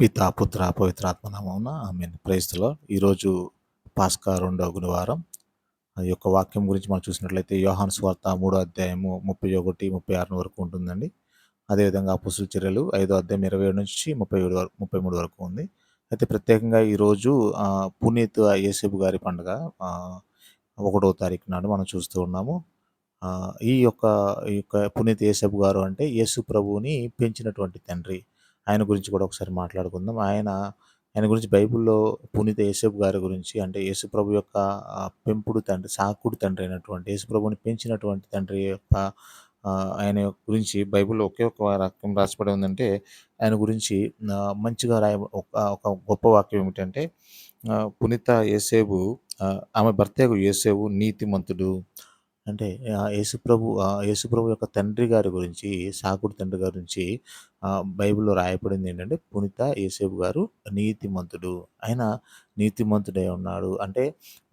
పిత, పుత్ర, పవిత్రాత్మ నామమున ఆమేన్. ప్రైజ్ ఈరోజు పాస్కా రెండవ గురువారం. ఆ యొక్క వాక్యం గురించి మనం చూసినట్లయితే యోహాన్ స్వార్త మూడో అధ్యాయము 31, 36 వరకు ఉంటుందండి. అదేవిధంగా అపోస్తుల చర్యలు ఐదో అధ్యాయం 27 నుంచి 37 వరకు 33 వరకు ఉంది. అయితే ప్రత్యేకంగా ఈరోజు పునీత్ యేసేపు గారి పండుగ ఒకటో తారీఖు నాడు మనం చూస్తూ ఉన్నాము. ఈ యొక్క ఈ యొక్క పునీత్ యేసేపు గారు అంటే యేసు ప్రభువుని పెంచినటువంటి తండ్రి. ఆయన గురించి కూడా ఒకసారి మాట్లాడుకుందాం. ఆయన ఆయన గురించి బైబిల్‌లో పునీత యేసప్ గారి గురించి అంటే యేసుప్రభు యొక్క పెంపుడు తండ్రి, సాకుడు తండ్రి అయినటువంటి యేసుప్రభుని పెంచినటువంటి తండ్రి యొక్క ఆయన గురించి బైబిల్‌లో ఒకే ఒక వాక్యం రాసిపడి ఉందంటే ఆయన గురించి మంచిగా రాయ ఒక ఒక గొప్ప వాక్యం ఏమిటంటే పునీత యేసేబు ఆమె భర్త యగు నీతిమంతుడు. అంటే ఆహ్, యేసుప్రభు యేసుప్రభు యొక్క తండ్రి గారి గురించి, సాకుడు తండ్రి గారి గురించి బైబిల్‌లో రాయబడింది ఏంటంటే పునీత యేసేపు గారు నీతిమంతుడు. ఆయన నీతిమంతుడై ఉన్నాడు. అంటే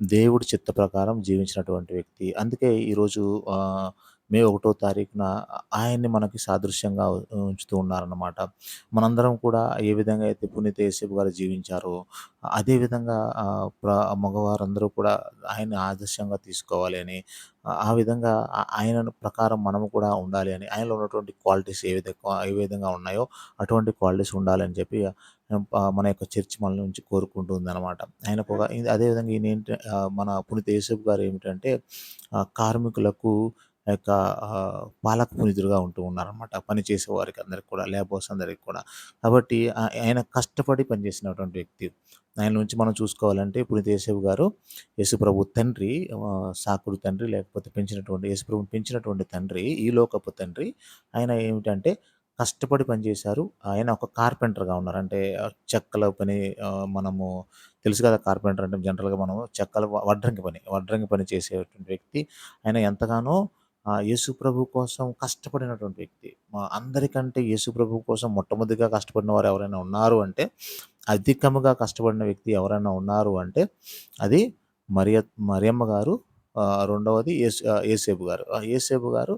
దేవుడి చిత్త ప్రకారం జీవించినటువంటి వ్యక్తి. అందుకే ఈరోజు ఆ, మే ఒకటో తారీఖున ఆయన్ని మనకి సాదృశ్యంగా ఉంచుతూ ఉన్నారన్నమాట. మనందరం కూడా ఏ విధంగా అయితే పునీత యేసేపు గారు జీవించారో అదేవిధంగా ప్ర మగవారందరూ కూడా ఆయన్ని ఆదర్శంగా తీసుకోవాలి అని ఆ విధంగా ఆయన ప్రకారం మనము కూడా ఉండాలి అని ఆయనలో ఉన్నటువంటి క్వాలిటీస్ ఏ విధంగా ఏ విధంగా ఉన్నాయో అటువంటి క్వాలిటీస్ ఉండాలని చెప్పి మన యొక్క చర్చ్ మన నుంచి కోరుకుంటుందనమాట. ఆయన ఒక అదే విధంగా ఈయన ఏంటి మన పునీత యేసేపు గారు ఏమిటంటే కార్మికులకు యొక్క పాలక పునీతుడుగా ఉంటూ ఉన్నారనమాట. పని చేసేవారికి అందరికి కూడా లేబర్స్ అందరికి కూడా. కాబట్టి ఆయన కష్టపడి పనిచేసినటువంటి వ్యక్తి. ఆయన నుంచి మనం చూసుకోవాలంటే పునీత యేసేపు గారు యేసుప్రభు తండ్రి సాకుడు తండ్రి లేకపోతే పెంచినటువంటి యేసుప్రభుని పెంచినటువంటి తండ్రి, ఈ లోకపు తండ్రి. ఆయన ఏమిటంటే కష్టపడి పనిచేశారు. ఆయన ఒక కార్పెంటర్‌గా ఉన్నారు. అంటే చెక్కల పని మనము తెలుసు కదా! కార్పెంటర్ అంటే జనరల్‌గా మనము చెక్కల వడ్రంగి పని, వడ్రంగి పని చేసేటువంటి వ్యక్తి. ఆయన ఎంతగానో యేసు ప్రభు కోసం కష్టపడినటువంటి వ్యక్తి. మా అందరికంటే యేసు ప్రభు కోసం మొట్టమొదటిగా కష్టపడిన వారు ఎవరైనా ఉన్నారు అంటే అధికముగా కష్టపడిన వ్యక్తి ఎవరైనా ఉన్నారు అంటే అది మరియ మరియమ్మ గారు. రెండవది యేసు గారు. ఆహ్, గారు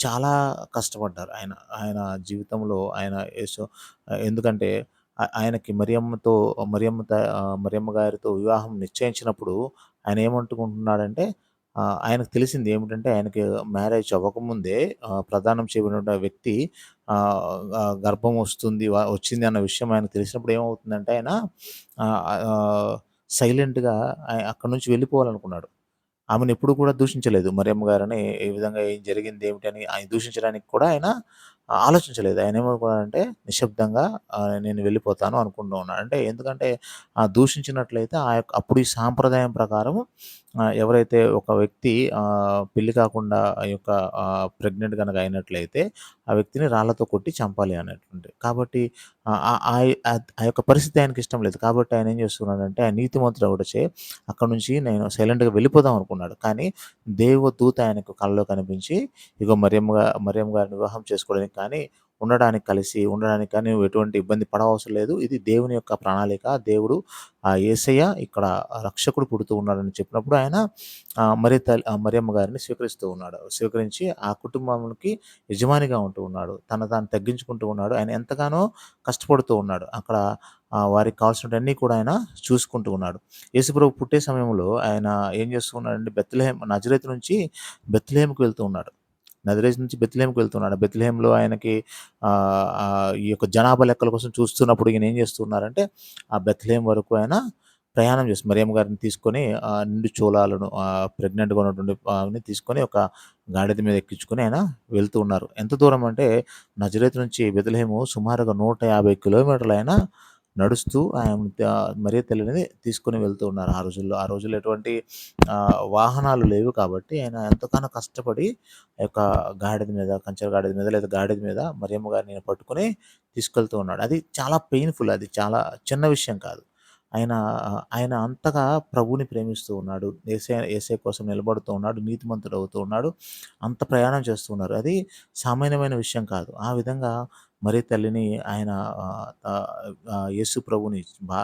చాలా కష్టపడ్డారు. ఆయన ఆయన జీవితంలో ఆయన యేసు ఎందుకంటే ఆయనకి మరియమ్మతో మరియమ్మ త మరియమ్మ గారితో వివాహం నిశ్చయించినప్పుడు ఆయన ఏమంటుకుంటున్నాడంటే ఆహ్, ఆయనకు తెలిసింది ఏమిటంటే ఆయనకి మ్యారేజ్ అవ్వకముందే ఆహ్, ప్రదానం చేయబడిన వ్యక్తి ఆహ్, ఆహ్, గర్భం వస్తుంది వ వచ్చింది అన్న విషయం ఆయనకు తెలిసినప్పుడు ఏమవుతుందంటే ఆయన ఆహ్, ఆహ్, సైలెంట్‌గా ఆహ్, అక్కడి నుంచి వెళ్ళిపోవాలనుకున్నాడు. ఆమెను ఎప్పుడు కూడా దూషించలేదు. మరియమ్మ గారని ఈ విధంగా ఏం జరిగింది ఏమిటని ఆయన దూషించడానికి కూడా ఆయన ఆలోచించలేదు. ఆయన ఏమనుకున్నాడంటే నిశ్శబ్దంగా నేను వెళ్ళిపోతాను అనుకుంటూ ఉన్నాను అంటే ఎందుకంటే ఆ దూషించినట్లయితే ఆ యొక్క అప్పుడు ఈ సాంప్రదాయం ప్రకారం ఎవరైతే ఒక వ్యక్తి పెళ్ళి కాకుండా ఆ యొక్క ప్రెగ్నెంట్ గనక అయినట్లయితే ఆ వ్యక్తిని రాళ్ళతో కొట్టి చంపాలి అనేటువంటి. కాబట్టి ఆ యొక్క పరిస్థితి ఆయనకి ఇష్టం లేదు. కాబట్టి ఆయన ఏం చేస్తున్నాడంటే ఆయన నీతిమంతుడు అవ్వడచే అక్కడి నుంచి నేను సైలెంట్‌గా వెళ్ళిపోదాం అనుకున్నాడు. కానీ దేవదూత ఆయనకు కళ్ళలో కనిపించి ఇగో మరియమ్మ మరియమ్మ గారిని వివాహం చేసుకోవడానికి కానీ, ఉండడానికి కలిసి ఉండడానికి కానీ నువ్వు ఎటువంటి ఇబ్బంది పడవసరం లేదు. ఇది దేవుని యొక్క ప్రణాళిక. దేవుడు ఆ యేసయ్య ఇక్కడ రక్షకుడు పుడుతూ ఉన్నాడని చెప్పినప్పుడు ఆయన మరి తల్లి మరియమ్మ గారిని స్వీకరిస్తూ ఉన్నాడు. స్వీకరించి ఆ కుటుంబానికి యజమానిగా ఉంటూ ఉన్నాడు. తన తాను తగ్గించుకుంటూ ఉన్నాడు. ఆయన ఎంతగానో కష్టపడుతూ ఉన్నాడు. అక్కడ వారికి కావాల్సినవన్నీ కూడా ఆయన చూసుకుంటూ ఉన్నాడు. యేసుప్రభు పుట్టే సమయంలో ఆయన ఏం చేస్తూ ఉన్నాడంటే బెత్లెహేం నజరేతు నుంచి బెత్లెహేంకి వెళ్తూ ఉన్నాడు. నదిరేజ్ నుంచి బెత్లెహేంకి వెళ్తున్నాడు. బెత్లెహేంలో ఆయనకి ఈ యొక్క జనాభా లెక్కల కోసం చూస్తున్నప్పుడు ఈయన ఏం చేస్తున్నారంటే ఆ బెత్లెహేం వరకు ఆయన ప్రయాణం చేసి మరియమ్మ గారిని తీసుకొని నిండు చోళాలను ప్రెగ్నెంట్‌గా ఉన్నటువంటి ఆమెని తీసుకొని ఒక గాడిద మీద ఎక్కించుకొని ఆయన వెళ్తూ ఉన్నారు. ఎంత దూరం అంటే నజరేత్ నుంచి బెత్లెహేము సుమారుగా 150 కిలోమీటర్లు ఆయన నడుస్తూ ఆయన ఆహ్, మరియ తల్లిని తీసుకొని వెళ్తూ ఉన్నారు ఆ రోజుల్లో. ఆ రోజుల్లో ఎటువంటి వాహనాలు లేవు కాబట్టి ఆయన ఎంతగానో కష్టపడి ఆ యొక్క గాడిద మీద, కంచెర గాడిద మీద లేదా గాడిద మీద మరియమ్మ గారిని పట్టుకొని తీసుకెళ్తూ ఉన్నాడు. అది చాలా పెయిన్‌ఫుల్ అది చాలా చిన్న విషయం కాదు. ఆయన ఆయన అంతగా ప్రభుని ప్రేమిస్తూ ఉన్నాడు. ఏసే ఏసే కోసం నిలబడుతూ ఉన్నాడు. నీతిమంతుడు అవుతూ ఉన్నాడు. అంత ప్రయాణం చేస్తూ ఉన్నారు. అది సామాన్యమైన విషయం కాదు. ఆ విధంగా మరి తల్లిని ఆయన యేసు ప్రభుని బా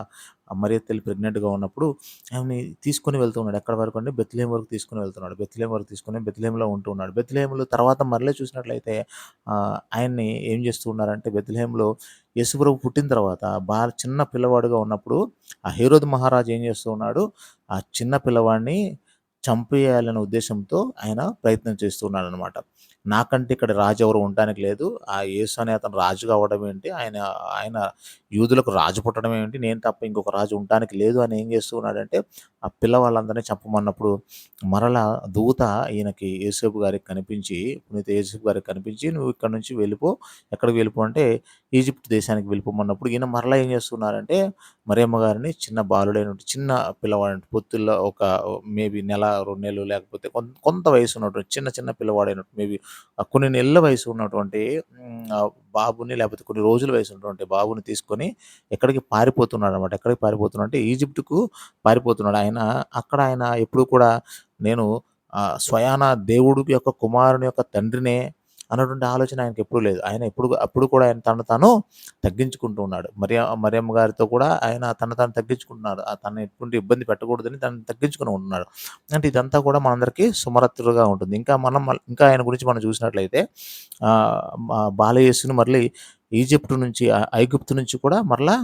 మరి తల్లి ప్రెగ్నెంట్‌గా ఉన్నప్పుడు ఆమెని తీసుకొని వెళ్తున్నాడు ఎక్కడ వరకు అంటే బెత్లేం వరకు తీసుకొని వెళ్తున్నాడు. బెత్లేం వరకు తీసుకొని బెత్లేంలో ఉంటూ ఉన్నాడు. బెత్లెహేంలో తర్వాత మరలే చూసినట్లయితే ఆయన్ని ఏం చేస్తూ ఉన్నారంటే బెత్లెహేంలో యేసుప్రభు పుట్టిన తర్వాత బా చిన్న పిల్లవాడుగా ఉన్నప్పుడు ఆ హీరోద్ మహారాజు ఏం చేస్తూ ఉన్నాడు ఆ చిన్న పిల్లవాడిని చంపేయాలనే ఉద్దేశంతో ఆయన ప్రయత్నం చేస్తున్నాడు అనమాట నాకంటే ఇక్కడ రాజు ఎవరు ఉండటానికి లేదు. ఆ యేసు అనే అతను రాజు కావడం ఏంటి? ఆయన ఆయన యూదులకు రాజు పుట్టడం ఏంటి? నేను తప్ప ఇంకొక రాజు ఉండటానికి లేదు అని ఏం చేస్తున్నాడంటే ఆ పిల్లవాళ్ళందరినీ చంపమన్నప్పుడు మరలా దూత ఈయనకి యేసేపు గారికి కనిపించి పునీత యేసేపు గారికి కనిపించి నువ్వు ఇక్కడ నుంచి వెళ్ళిపో. ఎక్కడికి వెళ్ళిపో? అంటే ఈజిప్ట్ దేశానికి వెళ్ళిపోమన్నప్పుడు ఈయన మరలా ఏం చేస్తున్నారంటే మరియమ్మ గారిని చిన్న బాలుడైన చిన్న పిల్లవాడు పొత్తుల్లో ఒక మేబీ నెల రెండు నెలలు లేకపోతే కొంత కొంత వయసు ఉన్నటువంటి చిన్న చిన్న పిల్లవాడైనట్టు మేబీ కొన్ని నెలల వయసు ఉన్నటువంటి బాబుని లేకపోతే కొన్ని రోజుల వయసు ఉన్నటువంటి బాబుని తీసుకొని ఎక్కడికి పారిపోతున్నాడు అనమాట ఎక్కడికి పారిపోతున్నాడు అంటే ఈజిప్ట్కు పారిపోతున్నాడు. ఆయన అక్కడ ఆయన ఎప్పుడు కూడా నేను స్వయాన దేవుడు యొక్క కుమారుని యొక్క తండ్రినే అన్నటువంటి ఆలోచన ఆయనకి ఎప్పుడు లేదు. ఆయన ఎప్పుడు అప్పుడు కూడా ఆయన తను తాను తగ్గించుకుంటూ ఉన్నాడు. మరియ మరియమ్మ గారితో కూడా ఆయన తను తాను తగ్గించుకుంటున్నాడు ఆ తను ఎటువంటి ఇబ్బంది పెట్టకూడదని తను తగ్గించుకుని ఉంటున్నాడు. అంటే ఇదంతా కూడా మనందరికీ సుమరత్తులుగా ఉంటుంది. ఇంకా మనం ఇంకా ఆయన గురించి మనం చూసినట్లయితే బాలయేసుని మళ్ళీ ఈజిప్ట్ నుంచి ఐగుప్తు నుంచి కూడా మరలా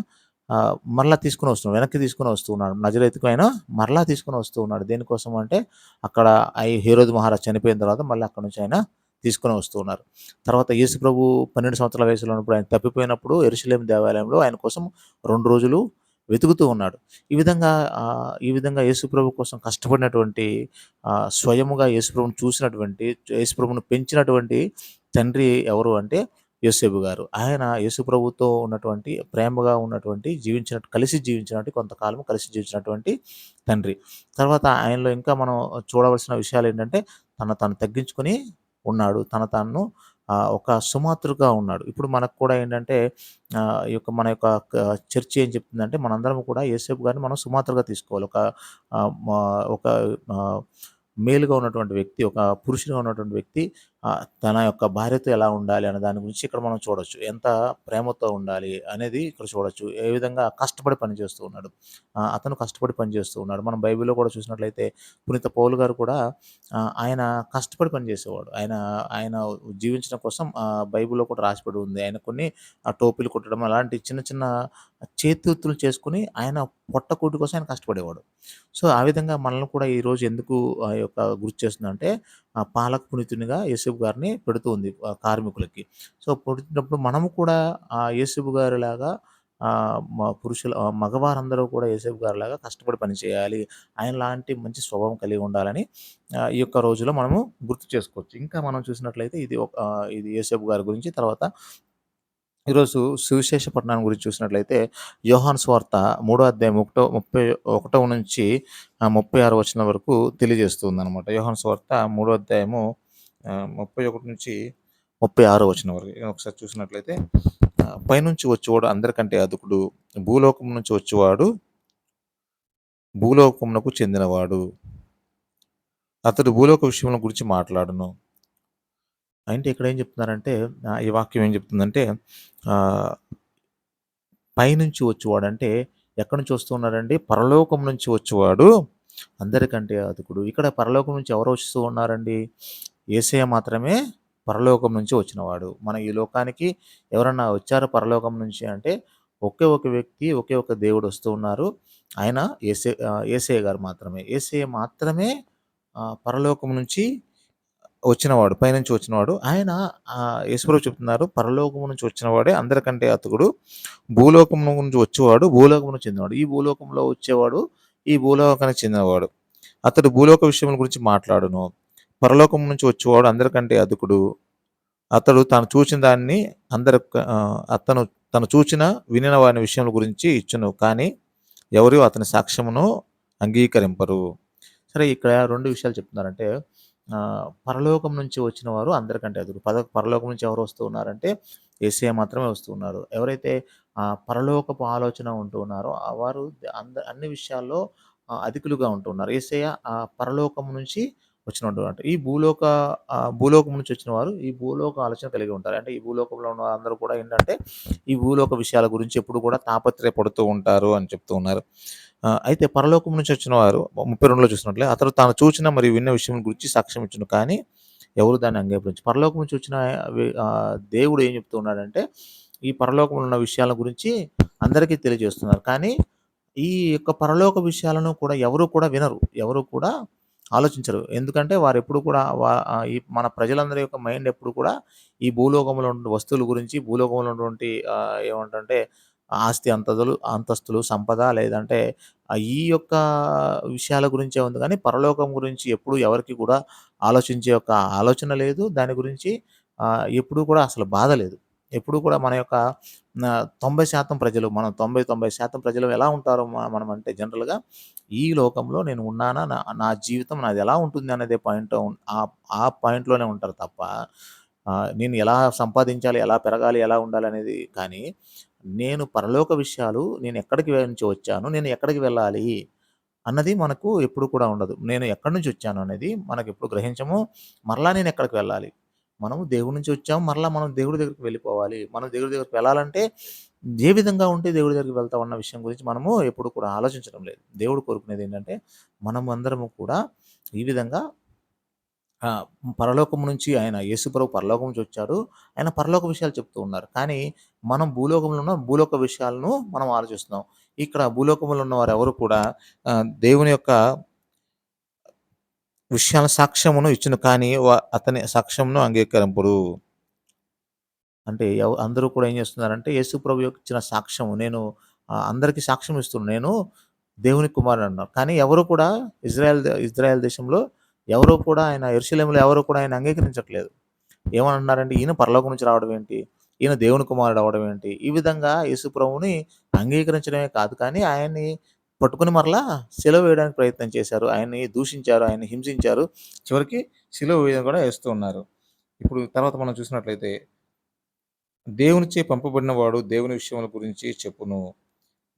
మరలా తీసుకుని వస్తున్నాడు వెనక్కి తీసుకుని వస్తూ ఉన్నాడు. నజరైతుకు ఆయన మరలా తీసుకుని వస్తూ ఉన్నాడు. దేనికోసం అంటే అక్కడ ఐ హీరోద్ మహారాజ్ చనిపోయిన తర్వాత మళ్ళీ అక్కడ నుంచి ఆయన తీసుకుని వస్తూ ఉన్నారు. తర్వాత యేసు ప్రభు పన్నెండు సంవత్సరాల వయసులో ఉన్నప్పుడు ఆయన తప్పిపోయినప్పుడు ఎరుసలేం దేవాలయంలో ఆయన కోసం రెండు రోజులు వెతుకుతూ ఉన్నాడు. ఈ విధంగా ఈ విధంగా యేసుప్రభు కోసం కష్టపడినటువంటి స్వయముగా యేసుప్రభుని చూసినటువంటి యేసుప్రభుని పెంచినటువంటి తండ్రి ఎవరు అంటే యోసేపు గారు. ఆయన యేసుప్రభుతో ఉన్నటువంటి ప్రేమగా ఉన్నటువంటి జీవించిన కలిసి జీవించినటువంటి కొంతకాలం కలిసి జీవించినటువంటి తండ్రి. తర్వాత ఆయనలో ఇంకా మనం చూడవలసిన విషయాలు ఏంటంటే తన తను తగ్గించుకొని ఉన్నాడు. తన తాను ఒక సుమాతృగా ఉన్నాడు. ఇప్పుడు మనకు కూడా ఏంటంటే ఈ యొక్క మన యొక్క చర్చి ఏం చెప్తుందంటే మనందరం కూడా ఏసేపు గారిని మనం సుమాతృగా తీసుకోవాలి. ఒక ఒక మేలుగా ఉన్నటువంటి వ్యక్తి ఒక పురుషుడిగా ఉన్నటువంటి వ్యక్తి తన యొక్క భార్యతో ఎలా ఉండాలి అనే దాని గురించి ఇక్కడ మనం చూడొచ్చు. ఎంత ప్రేమతో ఉండాలి అనేది ఇక్కడ చూడొచ్చు. ఏ విధంగా కష్టపడి పనిచేస్తూ ఉన్నాడు. అతను కష్టపడి పనిచేస్తూ ఉన్నాడు. మనం బైబిల్లో కూడా చూసినట్లయితే పునీత పౌలు గారు కూడా ఆయన కష్టపడి పనిచేసేవాడు. ఆయన ఆయన జీవించడం కోసం బైబిల్లో కూడా రాసిపడి ఉంది. ఆయన కొన్ని ఆ టోపీలు కుట్టడం అలాంటి చిన్న చిన్న చేతివృత్తులు చేసుకుని ఆయన పొట్టకూటి కోసం ఆయన కష్టపడేవాడు. సో ఆ విధంగా మనల్ని కూడా ఈరోజు ఎందుకు ఆ యొక్క గుర్తు చేస్తుందంటే పాలక పునీతునిగా యేసుబు గారిని పెడుతూ ఉంది కార్మికులకి. సో పుట్టినప్పుడు మనము కూడా ఆ యేసుబు గారిలాగా మా పురుషుల మగవారందరూ కూడా యేసేపు గారిలాగా కష్టపడి పనిచేయాలి ఆయన లాంటి మంచి స్వభావం కలిగి ఉండాలని ఈ యొక్క రోజులో మనము గుర్తు చేసుకోవచ్చు. ఇంకా మనం చూసినట్లయితే ఇది ఒక ఇది యేసేపు గారి గురించి తర్వాత ఈరోజు సువిశేష పట్టణాన్ని గురించి చూసినట్లయితే యోహాన్ స్వార్త మూడో అధ్యాయం ఒకటో ముప్పై ఒకటో నుంచి ముప్పై ఆరు వచ్చిన వరకు తెలియజేస్తుంది అనమాట యోహాన్ స్వార్త మూడో అధ్యాయము ముప్పై ఒకటి నుంచి ముప్పై ఆరు వచ్చిన వరకు. ఒకసారి చూసినట్లయితే పైనుంచి వచ్చేవాడు అందరికంటే అదుకుడు భూలోకం నుంచి వచ్చేవాడు భూలోకమునకు చెందినవాడు. అతడు భూలోక విషయముల గురించి మాట్లాడును. అంటే ఇక్కడ ఏం చెప్తున్నారంటే ఈ వాక్యం ఏం చెప్తుందంటే పైనుంచి వచ్చేవాడు అంటే ఎక్కడి నుంచి వస్తూ పరలోకం నుంచి వచ్చేవాడు. అందరికంటే అతుకుడు ఇక్కడ పరలోకం నుంచి ఎవరు వస్తూ ఉన్నారండి? ఏసయ మాత్రమే పరలోకం నుంచి వచ్చినవాడు. మన ఈ లోకానికి ఎవరన్నా వచ్చారు పరలోకం నుంచి అంటే ఒకే ఒక వ్యక్తి ఒకే ఒక దేవుడు వస్తూ ఉన్నారు. ఆయన ఏసే ఆ, ఏసయ్య గారు మాత్రమే. ఏసయ్య మాత్రమే పరలోకం నుంచి వచ్చినవాడు పైనుంచి వచ్చినవాడు ఆయన యేసుప్రభు చెప్తున్నారు పరలోకం నుంచి వచ్చినవాడే అందరికంటే అతుకుడు. భూలోకం నుంచి వచ్చేవాడు భూలోకమును చెందినవాడు. ఈ భూలోకంలో వచ్చేవాడు ఈ భూలోకానికి చెందినవాడు. అతడు భూలోక విషయముల గురించి మాట్లాడును. పరలోకం నుంచి వచ్చేవాడు అందరికంటే అతుకుడు. అతడు తాను చూచిన దాన్ని అందరి అతను తను చూచిన వినిన వారి విషయముల గురించి ఇచ్చును. కానీ ఎవరు అతని సాక్ష్యమును అంగీకరింపరు. సరే ఇక్కడ రెండు విషయాలు చెప్తున్నారంటే పరలోకం నుంచి వచ్చిన వారు అందరికంటే అదురు. పద పరలోకం నుంచి ఎవరు వస్తూ ఉన్నారంటే ఏసీఐ మాత్రమే వస్తూ ఉన్నారు. ఎవరైతే ఆ పరలోకపు ఆలోచన ఉంటూ ఉన్నారో వారు అంద అన్ని విషయాల్లో అధికులుగా ఉంటున్నారు ఏసయ్య ఆ పరలోకం నుంచి వచ్చినటువంటి ఈ భూలోక భూలోకం నుంచి వచ్చిన వారు ఈ భూలోక ఆలోచన కలిగి ఉంటారు. అంటే ఈ భూలోకంలో ఉన్న అందరూ కూడా ఏంటంటే ఈ భూలోక విషయాల గురించి ఎప్పుడు కూడా తాపత్రయపడుతూ ఉంటారు అని చెప్తూ ఉన్నారు. అయితే పరలోకం నుంచి వచ్చిన వారు ముప్పై రెండులో చూసినట్లే అతడు తాను చూసిన మరియు విన్న విషయం గురించి సాక్ష్యం ఇచ్చును కానీ ఎవరు దాన్ని అంగీకరించి పరలోకం నుంచి వచ్చిన దేవుడు ఏం చెప్తూ ఉన్నాడంటే ఈ పరలోకంలో ఉన్న విషయాల గురించి అందరికీ తెలియజేస్తున్నారు. కానీ ఈ యొక్క పరలోక విషయాలను కూడా ఎవరు కూడా వినరు. ఎవరు కూడా ఆలోచించరు. ఎందుకంటే వారు ఎప్పుడు కూడా ఈ మన ప్రజలందరి యొక్క మైండ్ ఎప్పుడు కూడా ఈ భూలోకంలో ఉన్న వస్తువుల గురించి, భూలోకంలో ఉన్నటువంటి ఏమంటే ఏమంటంటే ఆస్తి అంతదులు అంతస్తులు, సంపద లేదంటే ఈ యొక్క విషయాల గురించే ఉంది కానీ పరలోకం గురించి ఎప్పుడు ఎవరికి కూడా ఆలోచించే యొక్క ఆలోచన లేదు. దాని గురించి ఎప్పుడు ఎప్పుడూ కూడా అసలు బాధ లేదు. ఎప్పుడూ కూడా మన యొక్క తొంభై శాతం ప్రజలు మనం 90, 90% ప్రజలు ఎలా ఉంటారో మనం మనమంటే జనరల్‌గా ఈ లోకంలో నేను ఉన్నానా? నా నా జీవితం నాది ఎలా ఉంటుంది అనేదే పాయింట్ ఆ పాయింట్‌లోనే ఉంటారు తప్ప నేను ఎలా సంపాదించాలి? ఎలా పెరగాలి? ఎలా ఉండాలి అనేది కానీ, నేను పరలోక విషయాలు నేను ఎక్కడికి నుంచి వచ్చాను? నేను ఎక్కడికి వెళ్ళాలి? అన్నది మనకు ఎప్పుడు కూడా ఉండదు. నేను ఎక్కడి నుంచి వచ్చాను అనేది మనకు ఎప్పుడు గ్రహించము. మరలా నేను ఎక్కడికి వెళ్ళాలి? మనము దేవుడి నుంచి వచ్చాము. మరలా మనం దేవుడి దగ్గరికి వెళ్ళిపోవాలి. మనం దేవుడి దగ్గరికి వెళ్ళాలంటే ఏ విధంగా ఉంటే దేవుడి దగ్గరికి వెళ్తా ఉన్న విషయం గురించి మనము ఎప్పుడు కూడా ఆలోచించడం లేదు. దేవుడు కోరుకునేది ఏంటంటే మనం అందరము కూడా ఈ విధంగా పరలోకం నుంచి ఆయన యేసుప్రభు పరలోకం నుంచి వచ్చాడు. ఆయన పరలోక విషయాలు చెప్తూ ఉన్నారు. కానీ మనం భూలోకంలో ఉన్న భూలోక విషయాలను మనం ఆలోచిస్తున్నాం. ఇక్కడ భూలోకంలో ఉన్నవారు ఎవరు కూడా ఆహ్, దేవుని యొక్క విషయాల సాక్ష్యమును ఇచ్చును కానీ వ అతని సాక్ష్యమును అంగీకరింపరు. అంటే అందరూ కూడా ఏం చేస్తున్నారంటే యేసుప్రభు యొక్క ఇచ్చిన సాక్ష్యము నేను ఆహ్, అందరికీ సాక్ష్యం ఇస్తున్నాను. నేను దేవుని కుమారుడు కానీ ఎవరు కూడా ఇజ్రాయెల్ ద ఇజ్రాయెల్ దేశంలో ఎవరూ కూడా ఆయన యెరూషలేములో ఎవరు కూడా ఆయన అంగీకరించట్లేదు. ఏమనంటున్నారంటే ఈయన పరలోకం నుంచి రావడం ఏంటి? ఈయన దేవుని కుమారుడు అవడం ఏంటి? ఈ విధంగా యేసుప్రభుని అంగీకరించడమే కాదు కానీ ఆయన్ని పట్టుకొని మరలా సెలవు వేయడానికి ప్రయత్నం చేశారు. ఆయన్ని దూషించారు. ఆయన్ని హింసించారు. చివరికి సెలవు వేయడం కూడా వేస్తూ ఉన్నారు. ఇప్పుడు తర్వాత మనం చూసినట్లయితే దేవునిచే పంపబడినవాడు దేవుని విషయముల గురించి చెప్పును.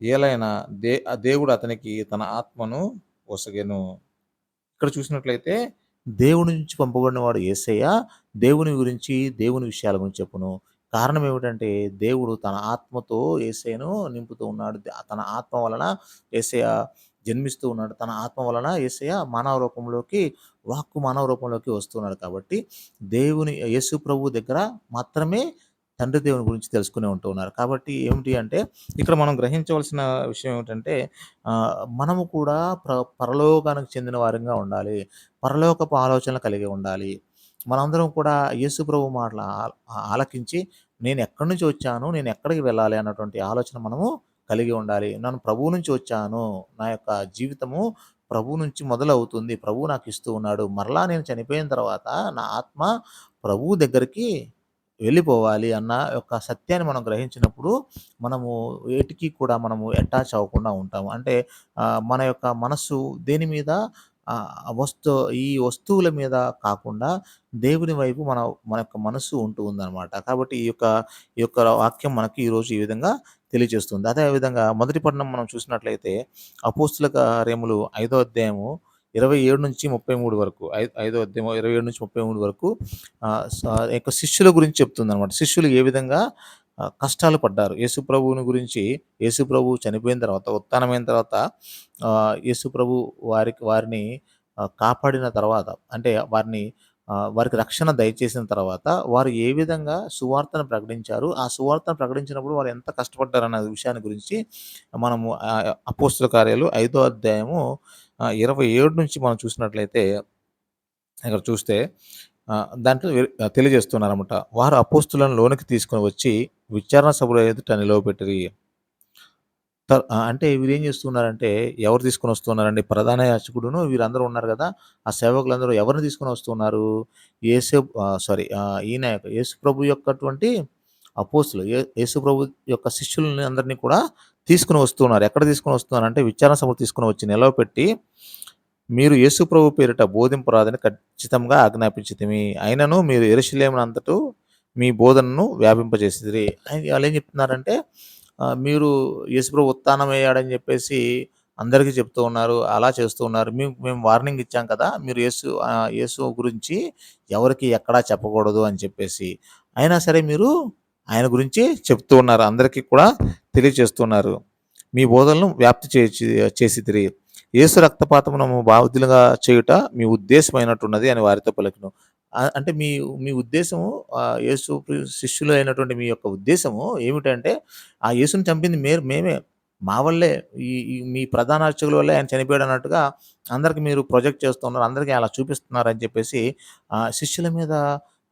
ఏలైనా దే ఆ దేవుడు అతనికి తన ఆత్మను ఒసగెను. ఇక్కడ చూసినట్లయితే దేవుడి నుంచి పంపబడినవాడు యేసయ్య దేవుని గురించి, దేవుని విషయాల గురించి చెప్పును. కారణం ఏమిటంటే దేవుడు తన ఆత్మతో ఏసయ్యను నింపుతూ ఉన్నాడు. తన ఆత్మ వలన యేసయ్య జన్మిస్తూ ఉన్నాడు. తన ఆత్మ వలన యేసయ్య మానవ రూపంలోకి వాక్కు మానవ రూపంలోకి వస్తున్నాడు కాబట్టి దేవుని యేసు ప్రభువు దగ్గర మాత్రమే తండ్రి దేవుని గురించి తెలుసుకునే ఉంటూ ఉన్నారు. కాబట్టి ఏమిటి అంటే ఇక్కడ మనం గ్రహించవలసిన విషయం ఏమిటంటే మనము కూడా ప్ర పరలోకానికి చెందిన వారంగా ఉండాలి. పరలోకపు ఆలోచనలు కలిగి ఉండాలి. మనందరం కూడా యేసు ప్రభు మాటలు ఆలకించి నేను ఎక్కడి నుంచి వచ్చాను? నేను ఎక్కడికి వెళ్ళాలి? అన్నటువంటి ఆలోచన మనము కలిగి ఉండాలి. నేను ప్రభువు నుంచి వచ్చాను. నా యొక్క జీవితము ప్రభువు నుంచి మొదలవుతుంది. ప్రభు నాకు ఇస్తూ ఉన్నాడు. మరలా నేను చనిపోయిన తర్వాత నా ఆత్మ ప్రభువు దగ్గరికి వెళ్ళిపోవాలి అన్న యొక్క సత్యాన్ని మనం గ్రహించినప్పుడు మనము వేటికి కూడా మనము అటాచ్ అవ్వకుండా ఉంటాము. అంటే మన యొక్క మనస్సు దేని మీద వస్తు ఈ వస్తువుల మీద కాకుండా దేవుని వైపు మన మన యొక్క మనస్సు ఉంటూ ఉందనమాట. కాబట్టి ఈ యొక్క ఈ యొక్క వాక్యం మనకి ఈరోజు ఈ విధంగా తెలియజేస్తుంది. అదే విధంగా మొదటి పట్టణం మనం చూసినట్లయితే అపోస్తుల కార్యములు ఐదో అధ్యాయము 27-33 వరకు ఐదో అధ్యాయం 27-33 వరకు ఆహ్, స యొక్క శిష్యుల గురించి చెప్తుందనమాట. శిష్యులు ఏ విధంగా కష్టాలు పడ్డారు. యేసు ప్రభువుని గురించి యేసు ప్రభు చనిపోయిన తర్వాత, ఉత్తానమైన తర్వాత యేసు ప్రభు వారికి వారిని కాపాడిన తర్వాత అంటే వారిని వారికి రక్షణ దయచేసిన తర్వాత వారు ఏ విధంగా సువార్తను ప్రకటించారు. ఆ సువార్తను ప్రకటించినప్పుడు వారు ఎంత కష్టపడ్డారు అన్న విషయాన్ని గురించి మనము అపోస్తుల కార్యాలు ఐదో అధ్యాయము ఇరవై ఏడు నుంచి మనం చూసినట్లయితే ఇక్కడ చూస్తే దాంట్లో తెలియజేస్తున్నారన్నమాట. వారు అపోస్తులను లోనికి తీసుకొని వచ్చి విచారణ సభలో ఎదుట నిలవబెట్టిరి. త వీరు అంటే వీరేం చేస్తున్నారంటే ఎవరు తీసుకొని వస్తున్నారండి? ప్రధాన యాచకుడును వీరందరూ ఉన్నారు కదా ఆ సేవకులందరూ ఎవరిని తీసుకొని వస్తున్నారు? ఏసు సారీ ఈయన యేసు ప్రభు యొక్కటువంటి అపోస్తులు ఏ యేసు ప్రభు యొక్క శిష్యులని అందరిని కూడా తీసుకొని వస్తున్నారు. ఎక్కడ తీసుకొని వస్తున్నారంటే విచారణ సభలు తీసుకొని వచ్చి నిలవపెట్టి మీరు యేసు ప్రభు పేరిట బోధింపరాదని ఖచ్చితంగా ఆజ్ఞాపించితిమి. అయినను మీరు యెరూషలేమునంతటు మీ బోధనను వ్యాపింపజేసింది ఆయన వాళ్ళు ఏం చెప్తున్నారంటే మీరు యేసుప్రభు ఉత్థానమయ్యాడని చెప్పేసి అందరికీ చెప్తూ ఉన్నారు. అలా చేస్తూ ఉన్నారు. మేము మేము వార్నింగ్ ఇచ్చాం కదా! మీరు యేసు యేసు గురించి ఎవరికి ఎక్కడా చెప్పకూడదు అని చెప్పేసి. అయినా సరే మీరు ఆయన గురించి చెప్తూ ఉన్నారు. అందరికీ కూడా తెలియచేస్తున్నారు. మీ బోధనలను వ్యాప్తి చేసి తిరిగి యేసు రక్తపాతమును బాధ్యులుగా చేయుట మీ ఉద్దేశమైనట్టున్నది అని వారితో పలికిను అంటే మీ మీ ఉద్దేశము యేసు శిష్యులు అయినటువంటి మీ యొక్క ఉద్దేశము ఏమిటంటే, ఆ యేసుని చంపింది మీరు మేమే. మా వల్లే ఈ మీ ప్రధాన అర్చకుల వల్లే ఆయన చనిపోయాడు అన్నట్టుగా అందరికి మీరు ప్రొజెక్ట్ చేస్తున్నారు. అందరికీ అలా చూపిస్తున్నారని చెప్పేసి శిష్యుల మీద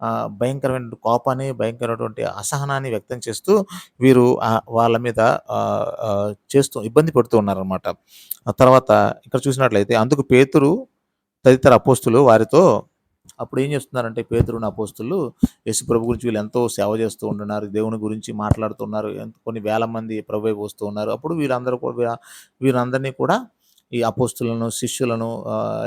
ఆహ్, భయంకరమైన కోపాన్ని, భయంకరమైనటువంటి అసహనాన్ని వ్యక్తం చేస్తూ వీరు ఆహ్, వాళ్ళ మీద ఆహ్, ఆహ్, చేస్తూ ఇబ్బంది పెడుతూ ఉన్నారనమాట. ఆ తర్వాత ఇక్కడ చూసినట్లయితే అందుకు పేతురు తదితర అపోస్తులు వారితో అప్పుడు ఏం చేస్తున్నారంటే పేతురును అపోస్తులు యేసుప్రభు గురించి వీళ్ళు ఎంతో సేవ చేస్తూ ఉంటున్నారు. దేవుని గురించి మాట్లాడుతున్నారు. ఎంత కొన్ని వేల మంది ప్రభు వైపు వస్తూ ఉన్నారు. అప్పుడు వీరందరూ కూడా వీరందరినీ కూడా ఈ అపోస్తులను, శిష్యులను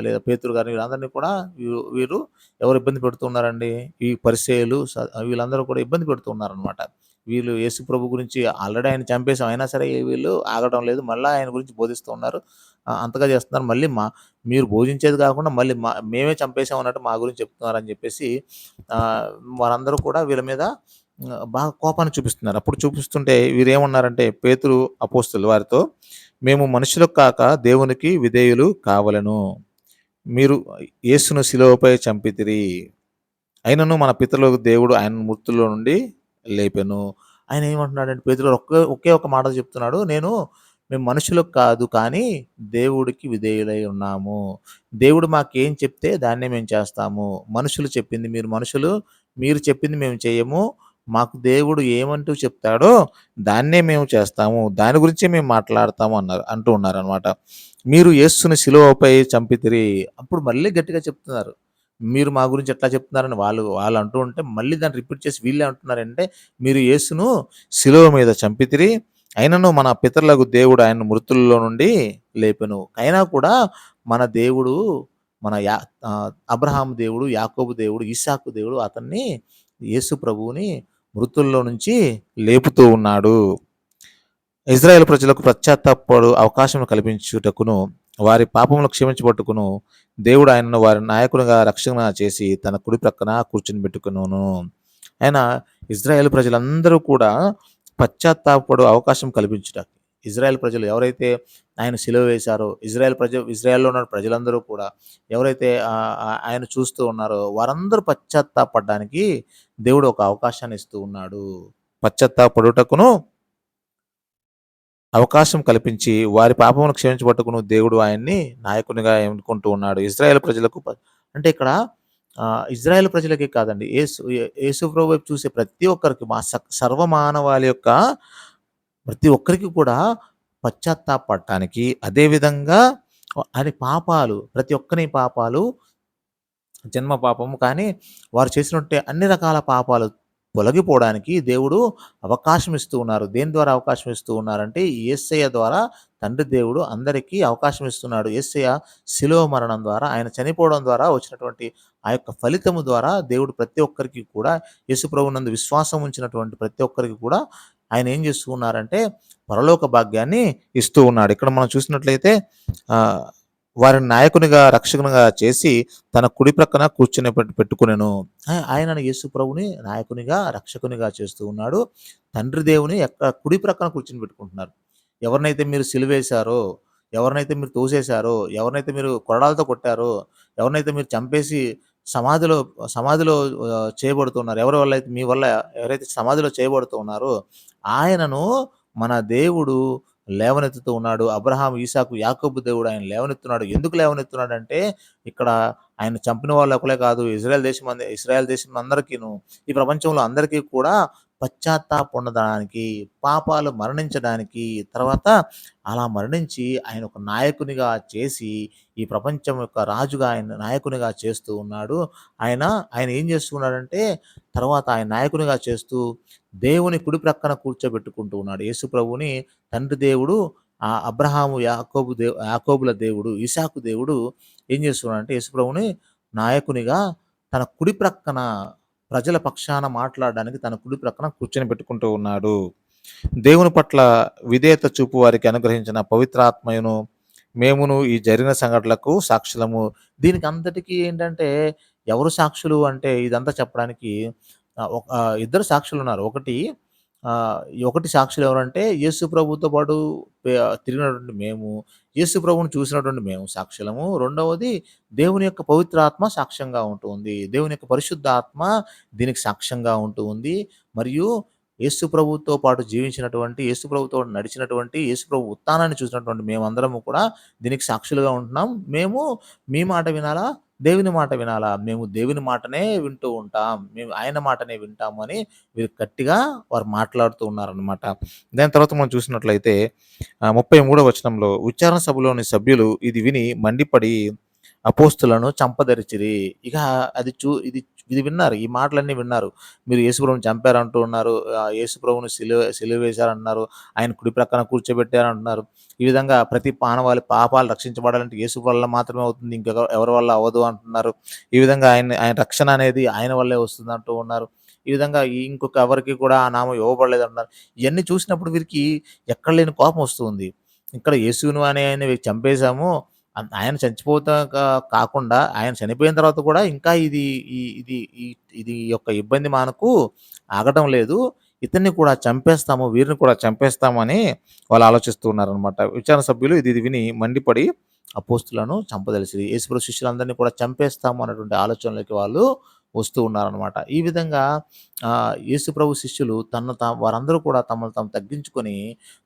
లేదా పేతురు గారిని వీళ్ళందరినీ కూడా వీరు వీరు ఎవరు ఇబ్బంది పెడుతున్నారండి? ఈ పరిచయలు స వీళ్ళందరూ కూడా ఇబ్బంది పెడుతున్నారనమాట వీళ్ళు యేసు ప్రభు గురించి ఆల్రెడీ ఆయన చంపేసాం. అయినా సరే వీళ్ళు ఆగడం లేదు. మళ్ళీ ఆయన గురించి బోధిస్తున్నారు అంతగా చేస్తున్నారు. మళ్ళీ మా మీరు బోధించేది కాకుండా మళ్ళీ మా మేమే చంపేసాం అన్నట్టు మా గురించి చెప్తున్నారని చెప్పేసి వారందరూ కూడా వీళ్ళ మీద బాగా కోపాన్ని చూపిస్తున్నారు. అప్పుడు చూపిస్తుంటే వీరేమన్నారంటే పేతురు అపోస్తులు వారితో మేము మనుషులకు కాక దేవునికి విధేయులు కావలెను. మీరు యేసును శిలువపై చంపితిరి. అయినను మన పితరులకు దేవుడు ఆయన మృతుల్లో నుండి లేపెను. ఆయన ఏమంటున్నాడంటే పేదలు ఒకే ఒకే ఒక మాట చెప్తున్నాడు. నేను మేము మనుషులకు కాదు కానీ దేవుడికి విధేయులై ఉన్నాము. దేవుడు మాకేం చెప్తే దాన్నే మేము చేస్తాము. మనుషులు చెప్పింది మీరు మనుషులు, మీరు చెప్పింది మేము చేయము. మాకు దేవుడు ఏమంటూ చెప్తాడో దాన్నే మేము చేస్తాము. దాని గురించే మేము మాట్లాడతాము అన్నారు అంటూ ఉన్నారనమాట. మీరు యేసుని శిలువపై చంపితిరి. అప్పుడు మళ్ళీ గట్టిగా చెప్తున్నారు. మీరు మా గురించి ఎట్లా చెప్తున్నారని వాళ్ళు వాళ్ళు అంటూ ఉంటే మళ్ళీ దాన్ని రిపీట్ చేసి వీళ్ళే అంటున్నారంటే మీరు యేసును శిలువ మీద చంపితిరి. అయినను మన పితరులకు దేవుడు ఆయన మృతుల్లో నుండి లేపెను. అయినా కూడా మన దేవుడు మన యా అబ్రహాం దేవుడు, యాకోబు దేవుడు, ఇసాకు దేవుడు అతన్ని యేసు ప్రభువుని మృతుల్లో నుంచి లేపుతూ ఉన్నాడు. ఇజ్రాయెల్ ప్రజలకు పశ్చాత్తాపడు అవకాశం కల్పించుటకును, వారి పాపములు క్షమించబట్టుకును దేవుడు ఆయనను వారి నాయకునిగా రక్షణ చేసి తన కుడి ప్రక్కన కూర్చొనిబెట్టుకొనును. ఆయన ఇజ్రాయెల్ ప్రజలందరూ కూడా పశ్చాత్తాపడు అవకాశం కల్పించుట. ఇజ్రాయెల్ ప్రజలు ఎవరైతే ఆయన సిలువ వేశారో, ఇజ్రాయెల్ ప్రజ ఇజ్రాయెల్‌లో ఉన్న ప్రజలందరూ కూడా ఎవరైతే ఆయన చూస్తూ ఉన్నారో వారందరూ పశ్చాత్తాపడడానికి దేవుడు ఒక అవకాశాన్ని ఇస్తూ ఉన్నాడు. పశ్చాత్తాపడుటకును అవకాశం కల్పించి వారి పాపమును క్షమించబట్టుకును దేవుడు ఆయన్ని నాయకునిగా ఎన్నుకుంటూ ఉన్నాడు. ఇజ్రాయెల్ ప్రజలకు అంటే ఇక్కడ ఇజ్రాయెల్ ప్రజలకే కాదండి. యేసు యేసు ప్రభు వైపు చూసే ప్రతి ఒక్కరికి మా స సర్వమానవాళి యొక్క ప్రతి ఒక్కరికి కూడా పశ్చాత్తాపడటానికి అదేవిధంగా విధంగా పాపాలు ప్రతి ఒక్కని పాపాలు జన్మ పాపము కానీ వారు చేసినట్టే అన్ని రకాల పాపాలు తొలగిపోవడానికి దేవుడు అవకాశం ఇస్తూ ఉన్నారు. దేని ద్వారా అవకాశం ఇస్తూ ఉన్నారంటే యేసయ్య ద్వారా తండ్రి దేవుడు అందరికీ అవకాశం ఇస్తున్నాడు. యేసయ్య శిలువ మరణం ద్వారా ఆయన చనిపోవడం ద్వారా వచ్చినటువంటి ఆ యొక్క ఫలితము ద్వారా దేవుడు ప్రతి ఒక్కరికి కూడా యేసు ప్రభునందు విశ్వాసం ఉంచినటువంటి ప్రతి ఒక్కరికి కూడా ఆయన ఏం చేస్తూ ఉన్నారంటే పరలోక భాగ్యాన్ని ఇస్తూ ఉన్నాడు. ఇక్కడ మనం చూసినట్లయితే వారిని నాయకునిగా, రక్షకునిగా చేసి తన కుడి ప్రక్కన కూర్చొని పెట్టుకునేను ఆయన యేసు ప్రభుని నాయకునిగా, రక్షకునిగా చేస్తూ ఉన్నాడు. తండ్రి దేవుని ఎక్కడ కుడి ప్రక్కన కూర్చొని పెట్టుకుంటున్నారు. ఎవరినైతే మీరు సిలువేశారో, ఎవరినైతే మీరు తోసేశారో, ఎవరినైతే మీరు కొరడాలతో కొట్టారో, ఎవరినైతే మీరు చంపేసి సమాధిలో సమాధిలో చేయబడుతున్నారు. ఎవరి వల్ల అయితే మీ వల్ల ఎవరైతే సమాధిలో చేయబడుతూ ఉన్నారో ఆయనను మన దేవుడు లేవనెత్తుతూ ఉన్నాడు. అబ్రహాం ఈసాకు యాకోబు దేవుడు ఆయన లేవనెత్తున్నాడు. ఎందుకు లేవనెత్తున్నాడు అంటే ఇక్కడ ఆయన చంపిన వాళ్ళు ఒకలే కాదు. ఇజ్రాయెల్ దేశం అంద ఇస్రాయేల్ దేశం అందరికీను ఈ ప్రపంచంలో అందరికీ కూడా పొందడానికి, పాపాలు మరణించడానికి, తర్వాత అలా మరణించి ఆయన ఒక నాయకునిగా చేసి ఈ ప్రపంచం యొక్క రాజుగా ఆయన నాయకునిగా చేస్తూ ఉన్నాడు. ఆయన ఆయన ఏం చేస్తున్నాడంటే తర్వాత ఆయన నాయకునిగా చేస్తూ దేవుని కుడి ప్రక్కన కూర్చోబెట్టుకుంటూ ఉన్నాడు. యేసు ప్రభుని తండ్రి దేవుడు ఆ అబ్రహాము, యాకోబు దేవు యాకోబుల దేవుడు, ఇసాకు దేవుడు ఏం చేస్తున్నాడంటే యేసుప్రభుని నాయకునిగా తన కుడి ప్రక్కన ప్రజల పక్షాన మాట్లాడడానికి తన కుడి ప్రక్కన కూర్చొని పెట్టుకుంటూ ఉన్నాడు. దేవుని పట్ల విధేయత చూపు వారికి అనుగ్రహించిన పవిత్రాత్మయును మేమును ఈ జరిగిన సంఘటనలకు సాక్షులము. దీనికి అంతటికి ఏంటంటే ఎవరు సాక్షులు అంటే ఇదంతా చెప్పడానికి ఇద్దరు ఒక ఇద్దరు ఒకటి ఒకటి సాక్షులు ఎవరంటే యేసు ప్రభుతో పాటు తిరిగినటువంటి మేము, యేసు ప్రభువుని చూసినటువంటి మేము సాక్షులము. రెండవది దేవుని యొక్క పవిత్రాత్మ సాక్ష్యంగా ఉంటుంది దేవుని యొక్క పరిశుద్ధాత్మ దీనికి సాక్ష్యంగా ఉంటుంది మరియు యేసు ప్రభుతో పాటు జీవించినటువంటి, యేసు ప్రభుతో నడిచినటువంటి, యేసు ప్రభు ఉత్థానాన్ని చూసినటువంటి మేమందరము కూడా దీనికి సాక్షులుగా ఉంటున్నాం. మేము మీ మాట వినాలా? దేవుని మాట వినాలా? మేము దేవుని మాటనే వింటూ ఉంటాం. మేము ఆయన మాటనే వింటాము అని వీరు గట్టిగా వారు మాట్లాడుతూ ఉన్నారనమాట. దాని తర్వాత మనం చూసినట్లయితే ముప్పై మూడవ వచనంలో ఉచ్చారణ సభలోని సభ్యులు ఇది విని మండిపడి అపోస్తులను చంపదరిచిరి. ఇక అది చూ ఇది ఇది విన్నారు. ఈ మాటలన్నీ విన్నారు. మీరు యేసుప్రభుని చంపారంటూ ఉన్నారు. యేసుప్రభుని సిలువ సిలువ వేశారంటున్నారు. ఆయన కుడి ప్రక్కన కూర్చోబెట్టారంటున్నారు. ఈ విధంగా ప్రతి మానవాళి పాపాలు రక్షించబడాలంటే యేసు వల్ల మాత్రమే అవుతుంది. ఇంకొక ఎవరి వల్ల అవ్వదు అంటున్నారు. ఈ విధంగా ఆయన ఆయన రక్షణ అనేది ఆయన వల్లే వస్తుందంటూ ఉన్నారు. ఈ విధంగా ఇంకొక ఎవరికి కూడా ఆ నామం ఉన్నారు ఇవన్నీ చూసినప్పుడు వీరికి ఎక్కడ లేని కోపం వస్తుంది ఇక్కడ యేసును అనే ఆయన చంపేసాము. ఆయన చచ్చిపోతా కాకుండా ఆయన చనిపోయిన తర్వాత కూడా ఇంకా ఇది ఈ ఇది ఈ ఇది యొక్క ఇబ్బంది మనకు ఆగటం లేదు. ఇతన్ని కూడా చంపేస్తాము, వీరిని కూడా చంపేస్తామని వాళ్ళు ఆలోచిస్తూ ఉన్నారనమాట. విచారణ సభ్యులు ఇది ఇది విని మండిపడి అపోస్తులను చంపదలిసి యేసుప్రభు శిష్యులందరిని కూడా చంపేస్తాము అన్నటువంటి ఆలోచనలోకి వాళ్ళు వస్తూ ఉన్నారనమాట. ఈ విధంగా యేసుప్రభు శిష్యులు తన తాము వారందరూ కూడా తమను తాము తగ్గించుకొని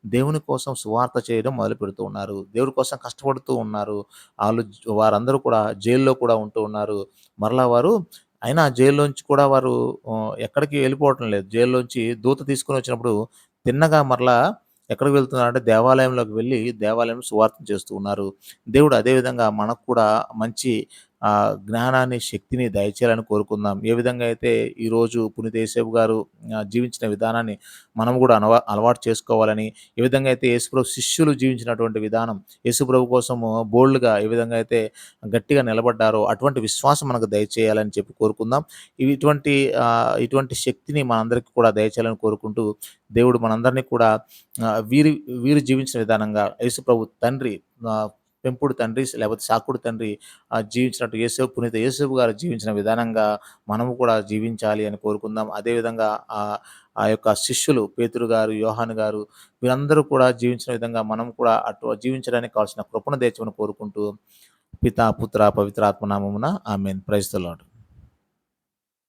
దేవుని కోసం సువార్త చేయడం మొదలు పెడుతూ ఉన్నారు. దేవుడి కోసం కష్టపడుతూ ఉన్నారు. వాళ్ళు వారందరూ కూడా జైల్‌లో కూడా ఉంటూ ఉన్నారు. మరలా వారు అయినా జైల్లోంచి కూడా వారు ఎక్కడికి వెళ్ళిపోవటం లేదు. జైల్లోంచి దూత తీసుకొనొచ్చినప్పుడు తిన్నగా మరలా ఎక్కడికి వెళ్తున్నారంటే దేవాలయంలోకి వెళ్ళి దేవాలయంలో సువార్థం చేస్తూ ఉన్నారు. దేవుడు అదే విధంగా మనకు కూడా మంచి ఆ జ్ఞానాన్ని, శక్తిని దయచేయాలని కోరుకుందాం. ఏ విధంగా అయితే ఈరోజు పునీత యేసేపు గారు జీవించిన విధానాన్ని మనం కూడా అనవా అలవాటు చేసుకోవాలని, ఏ విధంగా అయితే యేసుప్రభు శిష్యులు జీవించినటువంటి విధానం, యేసుప్రభు కోసము బోల్డ్‌గా ఏ విధంగా అయితే గట్టిగా నిలబడ్డారో అటువంటి విశ్వాసం మనకు దయచేయాలని చెప్పి కోరుకుందాం. ఇటువంటి ఇటువంటి శక్తిని మనందరికీ కూడా దయచేయాలని కోరుకుంటూ, దేవుడు మనందరినీ కూడా వీరి వీరు జీవించిన విధానంగా యేసుప్రభు తండ్రి పెంపుడు తండ్రి లేకపోతే సాకుడు తండ్రి జీవించినట్టు యేసేపు పునీత యేసేపు గారు జీవించిన విధానంగా మనము కూడా జీవించాలి అని కోరుకుందాం. అదేవిధంగా ఆ యొక్క శిష్యులు పేతురు గారు, యోహాన్ గారు వీరందరూ కూడా జీవించిన విధంగా మనం కూడా అటు జీవించడానికి కావాల్సిన కృపణ దేచమని కోరుకుంటూ పితా, పుత్ర, పవిత్రాత్మ నామమున ఆమేన్. Praise the